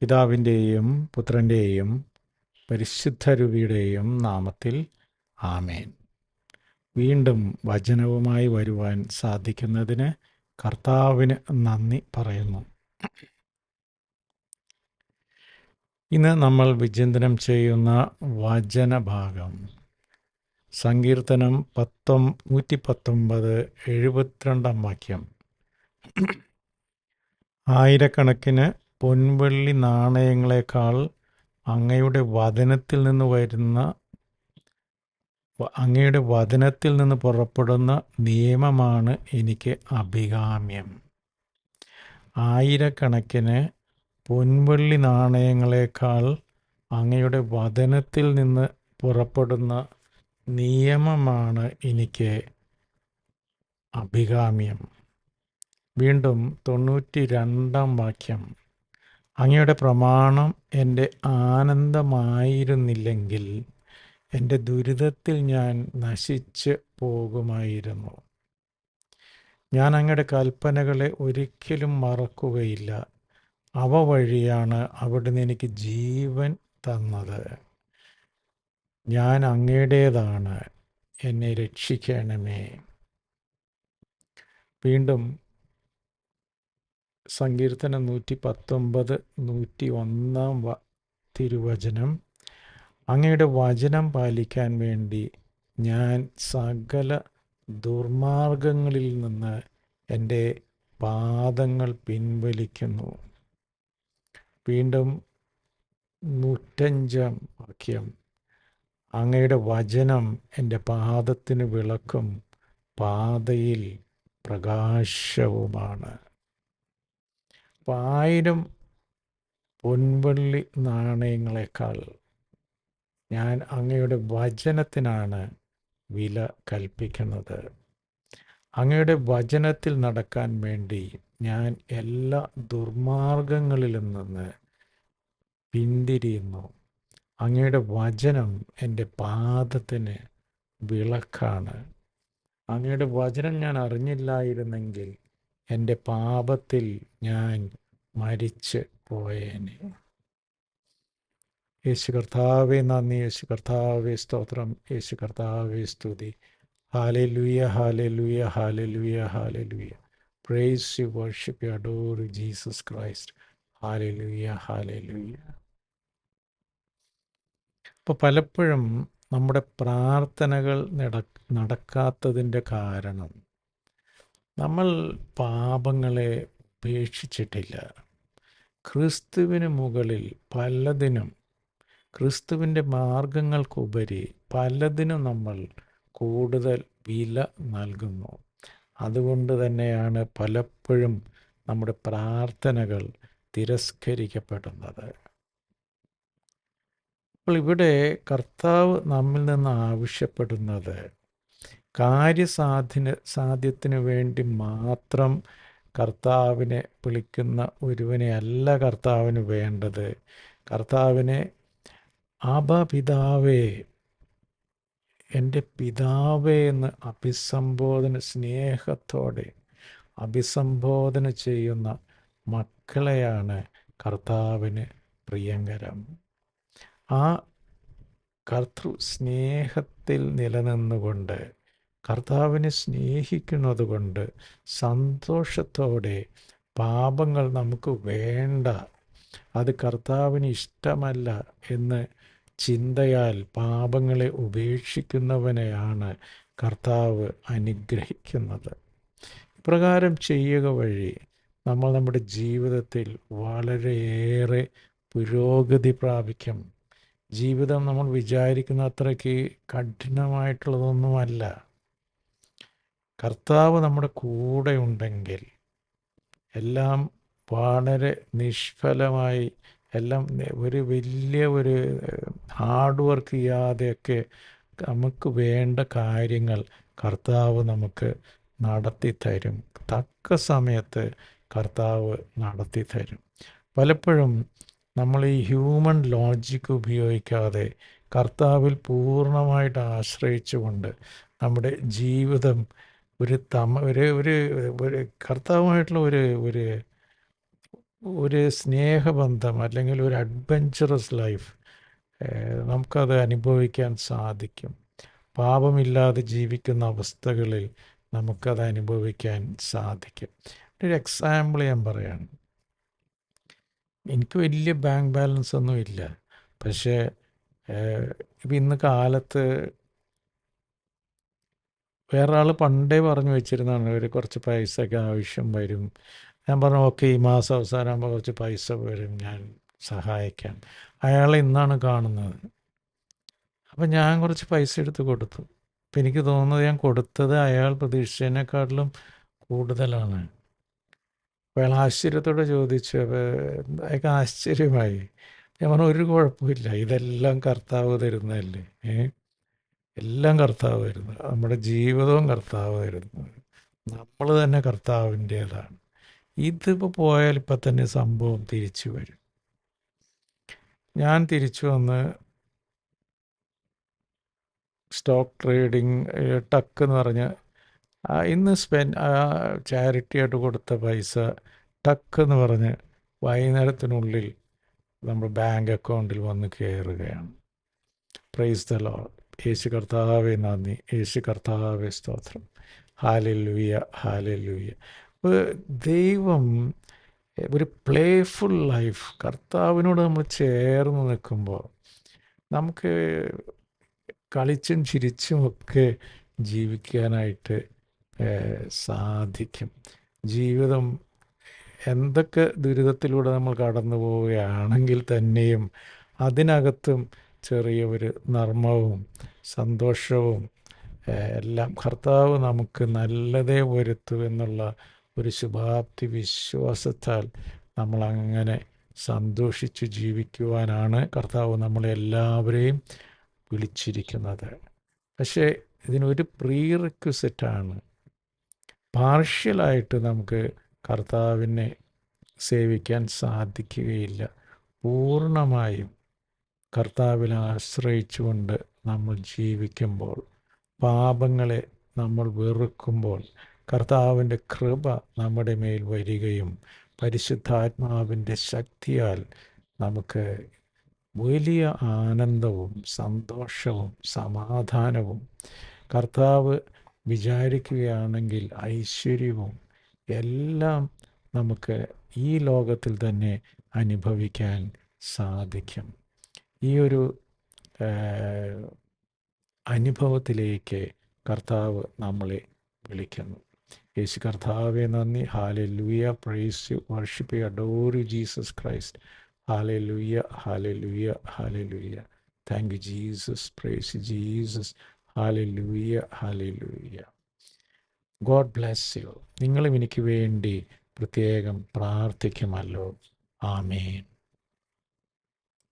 പിതാവിന്റെയും പുത്രന്റെയും പരിശുദ്ധരുവിയുടെയും നാമത്തിൽ ആമേൻ. വീണ്ടും വചനവുമായി വരുവാൻ സാധിക്കുന്നതിന് കർത്താവിന് നന്ദി പറയുന്നു. ഇന്ന് നമ്മൾ വിചിന്തനം ചെയ്യുന്ന വചനഭാഗം. സങ്കീർത്തനം പത്തൊം നൂറ്റി പത്തൊമ്പത് എഴുപത്തിരണ്ടാം വാക്യം. ആയിരക്കണക്കിന് പൊൻവെള്ളി നാണയങ്ങളെക്കാൾ അങ്ങയുടെ വചനത്തിൽ നിന്ന് വരുന്ന അങ്ങയുടെ വചനത്തിൽ നിന്ന് പുറപ്പെടുന്ന നിയമമാണ് എനിക്ക് അഭികാമ്യം. ആയിരക്കണക്കിന് പൊൻവെള്ളി നാണയങ്ങളെക്കാൾ അങ്ങയുടെ വചനത്തിൽ നിന്ന് പുറപ്പെടുന്ന നിയമമാണ് എനിക്ക് അഭികാമ്യം. വീണ്ടും തൊണ്ണൂറ്റി രണ്ടാം വാക്യം. അങ്ങയുടെ പ്രമാണം എന്റെ ആനന്ദമായിരുന്നില്ലെങ്കിൽ എന്റെ ദുരിതത്തിൽ ഞാൻ നശിച്ച് പോകുമായിരുന്നു. ഞാൻ അങ്ങയുടെ കൽപ്പനകളെ ഒരിക്കലും മറക്കുകയില്ല. അവ വഴിയാണ് അവിടുന്ന് എനിക്ക് ജീവൻ തന്നത്. ഞാൻ അങ്ങയുടേതാണ്. എന്നെ രക്ഷിക്കണമേ. വീണ്ടും സങ്കീർത്തനം നൂറ്റി പത്തൊമ്പത് നൂറ്റി ഒന്നാം തിരുവചനം. അങ്ങയുടെ വചനം പാലിക്കാൻ വേണ്ടി ഞാൻ സകല ദുർമാർഗങ്ങളിൽ നിന്ന് എന്റെ പാദങ്ങൾ പിൻവലിക്കുന്നു. വീണ്ടും നൂറ്റഞ്ചാം വാക്യം. അങ്ങയുടെ വചനം എന്റെ പാദത്തിന് വിളക്കും പാതയിൽ പ്രകാശവുമാണ്. അപ്പം ആയിരം പൊൻവെള്ളി നാണയങ്ങളെക്കാൾ ഞാൻ അങ്ങയുടെ വചനത്തിനാണ് വില കൽപ്പിക്കുന്നത്. അങ്ങയുടെ വചനത്തിൽ നടക്കാൻ വേണ്ടി ഞാൻ എല്ലാ ദുർമാർഗങ്ങളിലും നിന്ന് പിന്തിരിയുന്നു. അങ്ങയുടെ വചനം എന്റെ പാദത്തിന് വിളക്കാണ്. അങ്ങയുടെ വചനം ഞാൻ അറിഞ്ഞില്ലായിരുന്നെങ്കിൽ എന്റെ പാപത്തിൽ ഞാൻ മരിച്ച് പോയേനെ. യേശു കർത്താവെ നന്ദി. യേശു കർത്താവെ സ്തോത്രം. യേശു കർത്താവെ സ്തുതി. ഹാലെ ലുയ ഹാലെ ലുയ hallelujah hallelujah praise you worship you adore Jesus Christ hallelujah hallelujah അപ്പോൾ പലപ്പോഴും നമ്മുടെ പ്രാർത്ഥനകൾ നട നടക്കാത്തതിന്റെ കാരണം നമ്മൾ പാപങ്ങളെ ഉപേക്ഷിച്ചിട്ടില്ല. ക്രിസ്തുവിന് മുകളിൽ പലതിനും ക്രിസ്തുവിന്റെ മാർഗങ്ങൾക്കുപരി പലതിനും നമ്മൾ കൂടുതൽ വില നൽകുന്നു. അതുകൊണ്ട് തന്നെയാണ് പലപ്പോഴും നമ്മുടെ പ്രാർത്ഥനകൾ തിരസ്കരിക്കപ്പെടുന്നത്. അപ്പോൾ ഇവിടെ കർത്താവ് നമ്മിൽ നിന്ന് ആവശ്യപ്പെടുന്നത് കാര്യസാധ്യന സാധ്യത്തിന് വേണ്ടി മാത്രം കർത്താവിനെ വിളിക്കുന്ന ഒരുവനെ അല്ല കർത്താവിന് വേണ്ടത്. കർത്താവിനെ ആബ പിതാവേ എന്റെ പിതാവേ എന്ന് അഭിസംബോധന സ്നേഹത്തോടെ അഭിസംബോധന ചെയ്യുന്ന മക്കളെയാണ് കർത്താവിന് പ്രിയങ്കരം. ആ കർത്തൃ സ്നേഹത്തിൽ നിലനിന്നുകൊണ്ട് കർത്താവിനെ സ്നേഹിക്കുന്നത് കൊണ്ട് സന്തോഷത്തോടെ പാപങ്ങൾ നമുക്ക് വേണ്ട. അത് കർത്താവിന് ഇഷ്ടമല്ല എന്ന് ചിന്തയാൽ പാപങ്ങളെ ഉപേക്ഷിക്കുന്നവനെയാണ് കർത്താവ് അനുഗ്രഹിക്കുന്നത്. ഇപ്രകാരം ചെയ്യുക വഴി നമ്മൾ നമ്മുടെ ജീവിതത്തിൽ വളരെയേറെ പുരോഗതി പ്രാപിക്കും. ജീവിതം നമ്മൾ വിചാരിക്കുന്ന അത്രയ്ക്ക് കഠിനമായിട്ടുള്ളതൊന്നുമല്ല. കർത്താവ് നമ്മുടെ കൂടെ ഉണ്ടെങ്കിൽ എല്ലാം വളരെ നിഷ്ഫലമായി എല്ലാം ഒരു വലിയ ഒരു ഹാർഡ് വർക്ക് ചെയ്യാതെയൊക്കെ നമുക്ക് വേണ്ട കാര്യങ്ങൾ കർത്താവ് നമുക്ക് നടത്തി തരും തക്ക സമയത്ത് കർത്താവ് നടത്തി തരും പലപ്പോഴും നമ്മൾ ഈ ഹ്യൂമൻ ലോജിക് ഉപയോഗിക്കാതെ കർത്താവിൽ പൂർണമായിട്ട് ആശ്രയിച്ചുകൊണ്ട് നമ്മുടെ ജീവിതം ഒരു തമ ഒരു ഒരു ഒരു കർത്താവുമായിട്ടുള്ള ഒരു ഒരു ഒരു സ്നേഹബന്ധം അല്ലെങ്കിൽ ഒരു അഡ്വഞ്ചറസ് ലൈഫ് നമുക്കത് അനുഭവിക്കാൻ സാധിക്കും. പാപമില്ലാതെ ജീവിക്കുന്ന അവസ്ഥകളിൽ നമുക്കത് അനുഭവിക്കാൻ സാധിക്കും. ഒരു എക്സാമ്പിൾ ഞാൻ പറയാണ്. എനിക്ക് വലിയ ബാങ്ക് ബാലൻസ് ഒന്നും ഇല്ല പക്ഷേ ഇപ്പം ഇന്ന് കാലത്ത് വേറെ ആൾ പണ്ടേ പറഞ്ഞു വെച്ചിരുന്നതാണ് ഒരു കുറച്ച് പൈസയ്ക്ക് ആവശ്യം വരും. ഞാൻ പറഞ്ഞു ഓക്കെ ഈ മാസം അവസാനമാകുമ്പോൾ കുറച്ച് പൈസ വരും ഞാൻ സഹായിക്കാം. അയാൾ ഇന്നാണ് കാണുന്നത്. അപ്പം ഞാൻ കുറച്ച് പൈസ എടുത്ത് കൊടുത്തു. അപ്പം എനിക്ക് തോന്നുന്നത് ഞാൻ കൊടുത്തത് അയാൾ പ്രതീക്ഷിച്ചതിനെക്കാട്ടിലും കൂടുതലാണ്. അപ്പോൾ അയാൾ ആശ്ചര്യത്തോടെ ചോദിച്ചു അയാൾക്ക് ആശ്ചര്യമായി? ഞാൻ പറഞ്ഞു ഒരു കുഴപ്പമില്ല ഇതെല്ലാം കർത്താവ് തരുന്നതല്ലേ? ഏ? എല്ലാം കർത്താവ് വരുന്നു നമ്മുടെ ജീവിതവും കർത്താവ് വരുന്നു നമ്മൾ തന്നെ കർത്താവിന്റേതാണ്. ഇതിപ്പോൾ പോയാൽ ഇപ്പം തന്നെ സംഭവം തിരിച്ചു വരും. ഞാൻ തിരിച്ചു വന്ന് സ്റ്റോക്ക് ട്രേഡിങ് ടക്ക് എന്ന് പറഞ്ഞ് ഇന്ന് സ്പെൻ ചാരിറ്റി ആയിട്ട് കൊടുത്ത പൈസ ടക്ക് എന്ന് പറഞ്ഞ് വൈകുന്നേരത്തിനുള്ളിൽ നമ്മുടെ ബാങ്ക് അക്കൗണ്ടിൽ വന്ന് കയറുകയാണ് പ്രൈസ് ദ ലോഡ് യേശു കർത്താവെ നന്ദി. യേശു കർത്താവെ സ്തോത്രം. ഹാലലുയ ഹാലലുയ ദൈവം ഒരു പ്ലേഫുൾ ലൈഫ് കർത്താവിനോട് നമ്മൾ ചേർന്ന് നിൽക്കുമ്പോൾ നമുക്ക് കളിച്ചും ചിരിച്ചും ഒക്കെ ജീവിക്കാനായിട്ട് സാധിക്കും. ജീവിതം എന്തൊക്കെ ദുരിതത്തിലൂടെ നമ്മൾ കടന്നു പോവുകയാണെങ്കിൽ തന്നെയും അതിനകത്തും ചെറിയ ഒരു നർമ്മവും സന്തോഷവും എല്ലാം കർത്താവ് നമുക്ക് നല്ലതേ വരുത്തു എന്നുള്ള ഒരു ശുഭാപ്തി വിശ്വാസത്താൽ നമ്മളങ്ങനെ സന്തോഷിച്ച് ജീവിക്കുവാനാണ് കർത്താവ് നമ്മളെല്ലാവരെയും വിളിച്ചിരിക്കുന്നത്. പക്ഷേ ഇതിനൊരു പ്രീ റിക്വസിറ്റാണ് പാർഷ്യലായിട്ട് നമുക്ക് കർത്താവിനെ സേവിക്കാൻ സാധിക്കുകയില്ല. പൂർണമായും കർത്താവിൽ ആശ്രയിച്ചുകൊണ്ട് നമ്മൾ ജീവിക്കുമ്പോൾ പാപങ്ങളെ നമ്മൾ വെറുക്കുമ്പോൾ കർത്താവിന്റെ കൃപ നമ്മുടെ മേൽ വരികയും പരിശുദ്ധാത്മാവിന്റെ ശക്തിയാൽ നമുക്ക് വലിയ ആനന്ദവും സന്തോഷവും സമാധാനവും കർത്താവ് വിചാരിക്കുകയാണെങ്കിൽ ഐശ്വര്യവും എല്ലാം നമുക്ക് ഈ ലോകത്തിൽ തന്നെ അനുഭവിക്കാൻ സാധിക്കും. ഈ ഒരു അനുഭവത്തിലേക്ക് കർത്താവ് നമ്മളെ വിളിക്കുന്നു. യേശു കർത്താവെ നന്ദി. Hallelujah praise worship you adore Jesus Christ hallelujah hallelujah hallelujah thank you Jesus praise Jesus hallelujah hallelujah God bless you നിങ്ങളും എനിക്ക് വേണ്ടി പ്രത്യേകം പ്രാർത്ഥിക്കുമല്ലോ. ആമേൻ